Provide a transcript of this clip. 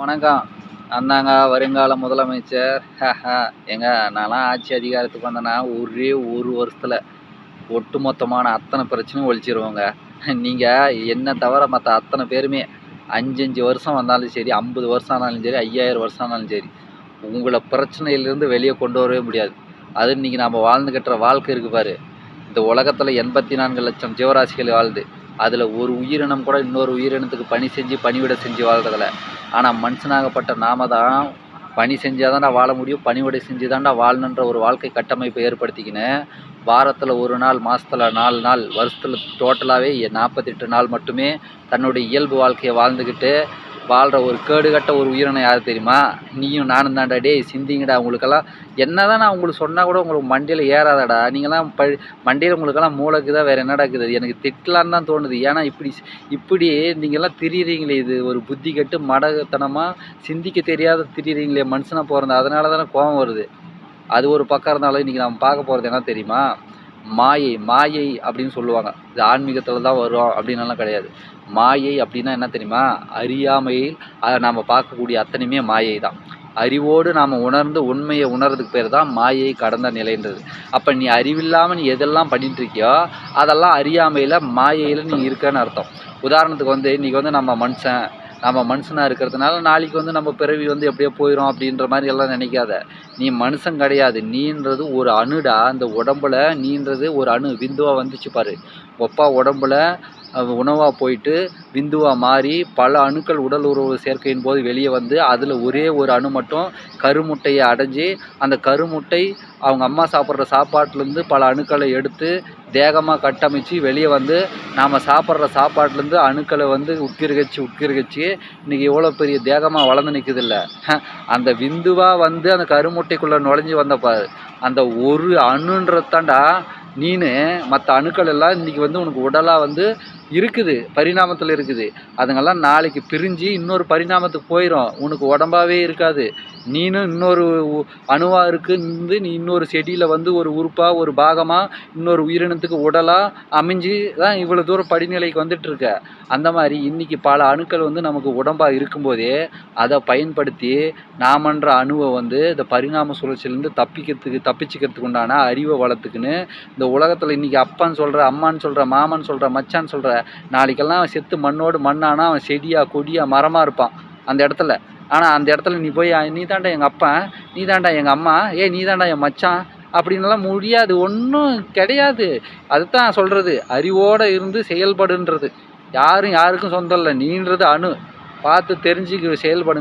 வணக்கம். அந்தாங்க வருங்கால முதலமைச்சர். எங்க நான்லாம் ஆட்சி அதிகாரத்துக்கு வந்தேன்னா ஒரே ஒரு வருஷத்தில் ஒட்டுமொத்தமான அத்தனை பிரச்சனையும் ஒழிச்சிருவோங்க. நீங்கள் என்ன தவிர மற்ற அத்தனை பேருமே அஞ்சு அஞ்சு வருஷம் வந்தாலும் சரி ஐம்பது வருஷம் ஆனாலும் சரி ஐயாயிரம் வருஷம் ஆனாலும் சரி உங்களை பிரச்சனையிலேருந்து வெளியே கொண்டு வரவே முடியாது. அது இன்றைக்கி நாம் வாழ்ந்து கட்டுற வாழ்க்கை இருக்குது பாரு. இந்த உலகத்தில் எண்பத்தி நான்கு லட்சம் ஜீவராசிகள் வாழுது அதில் ஒரு உயிரினம் கூட இன்னொரு உயிரினத்துக்கு பணி செஞ்சு பணிவிட செஞ்சு வாழ்றதில்ல ஆனால் மனுஷனாகப்பட்ட நாம தான் பணி செஞ்சால் தான்டா வாழ முடியும் பணிவிடை செஞ்சு தான்டா வாழணுன்ற ஒரு வாழ்க்கை கட்டமைப்பை ஏற்படுத்திக்கின்னு வாரத்தில் ஒரு நாள் மாதத்தில் நாலு நாள் வருஷத்தில் டோட்டலாகவே நாற்பத்தெட்டு நாள் மட்டுமே தன்னுடைய இயல்பு வாழ்க்கையை வாழ்ந்துக்கிட்டு வாழ்கிற ஒரு கேடுகட்ட ஒரு உயிரினம் யார் தெரியுமா? நீயும் நானும் தான்டா. டேய் சிந்திங்கடா. உங்களுக்கெல்லாம் என்ன தான் நான் உங்களுக்கு சொன்னால் கூட உங்களுக்கு மண்டையில் ஏறாதடா. நீங்களாம் ப மண்டையில் உங்களுக்கெல்லாம் மூளைக்கு தான் வேறு என்னடா இருக்குது எனக்கு திட்டலான்னு தான் தோணுது. ஏன்னா இப்படி இப்படி நீங்கள்லாம் திரியிறீங்களே. இது ஒரு புத்தி கெட்டு மடத்தனமாக சிந்திக்க தெரியாத திரியிறீங்களே மனுஷனாக பிறந்த. அதனால தானே கோபம் வருது. அது ஒரு பக்கம் இருந்தாலும் இன்றைக்கி நம்ம பார்க்க போகிறது என்ன தெரியுமா? மாயை மாயை அப்படின்னு சொல்லுவாங்க. இது ஆன்மீகத்தில் தான் வரும் அப்படின்னுலாம் கிடையாது. மாயை அப்படின்னா என்ன தெரியுமா? அறியாமையில் அதை நாம் பார்க்கக்கூடிய அத்தனையுமே மாயை தான் அறிவோடு நாம் உணர்ந்து உண்மையை உணர்றதுக்கு பேர் தான் மாயை கடந்த நிலைன்றது. அப்போ நீ அறிவில்லாமல் நீ எதெல்லாம் பண்ணிட்டு இருக்கியோ அதெல்லாம் அறியாமையில் மாயையில் நீ இருக்கன்னு அர்த்தம். உதாரணத்துக்கு வந்து இன்றைக்கி வந்து நம்ம மனுஷன் நம்ம மனுஷனாக இருக்கிறதுனால நாளைக்கு வந்து நம்ம பிறவி வந்து எப்படியோ போயிடும் அப்படின்ற மாதிரி எல்லாம் நினைக்காத. நீ மனுஷன் கிடையாது. நீன்றது ஒரு அணுடா. அந்த உடம்புல நீன்றது ஒரு அணு. விந்துவாக வந்துச்சு பாரு. ஒப்பா உடம்புல உணவாக போயிட்டு விந்துவாக மாறி பல அணுக்கள் உடல் உறவு சேர்க்கையின் போது வெளியே வந்து அதில் ஒரே ஒரு அணு மட்டும் கருமுட்டையை அடைஞ்சு அந்த கருமுட்டை அவங்க அம்மா சாப்பிட்ற சாப்பாட்டிலேருந்து பல அணுக்களை எடுத்து தேகமாக கட்டமைச்சு வெளியே வந்து நாம் சாப்பிட்ற சாப்பாட்டிலேருந்து அணுக்களை வந்து உட்கிருகச்சு உட்கிருகச்சு இன்றைக்கி எவ்வளோ பெரிய தேகமாக வளர்ந்து நிற்குதில்ல அந்த விந்துவாக வந்து அந்த கருமுட்டைக்குள்ளே நுழைஞ்சி வந்த அந்த ஒரு அணுன்றதாண்டா நீனு மற்ற அணுக்கள் எல்லாம் இன்றைக்கி வந்து உனக்கு உடலாக வந்து இருக்குது பரிணாமத்தில் இருக்குது. அதுங்கெல்லாம் நாளைக்கு பிரிஞ்சு இன்னொரு பரிணாமத்துக்கு போயிடும் உனக்கு உடம்பாவே இருக்காது. நீனும் இன்னொரு அணுவாக இருக்குது நீ இன்னொரு செடியில் வந்து ஒரு உறுப்பாக ஒரு பாகமாக இன்னொரு உயிரினத்துக்கு உடலாக அமைஞ்சு தான் இவ்வளோ தூரம் படிநிலைக்கு வந்துட்டுருக்க அந்த மாதிரி இன்றைக்கி பல அணுக்கள் வந்து நமக்கு உடம்பாக இருக்கும்போதே அதை பயன்படுத்தி நாமன்ற அணுவை வந்து இந்த பரிணாம சுழற்சியிலேருந்து தப்பிக்கிறதுக்கு தப்பிச்சுக்கிறதுக்கு உண்டான அறிவை வளர்த்துக்குன்னு இந்த உலகத்தில் இன்றைக்கி அப்பான்னு சொல்கிற அம்மான்னு சொல்கிற மாமான்னு சொல்கிற மச்சான்னு சொல்கிற நாளைக்கெல்லாம் செத்து மண்ணோடு மண்ணானா அவன் செடியாக கொடியாக மரமாக இருப்பான் அந்த இடத்துல. ஆனால் அந்த இடத்துல நீ போய் நீ தாண்டா எங்கள் அப்பா நீ தாண்டா எங்கள் அம்மா ஏ நீ தாண்டா என் மச்சான் அப்படின்லாம் முடியாது ஒன்றும் கிடையாது. அதுதான் சொல்கிறது அறிவோடு இருந்து செயல்படுன்றது. யாரும் யாருக்கும் சொந்தம் இல்லை. நீன்றது அணு. பார்த்து தெரிஞ்சுக்க செயல்படுங்க.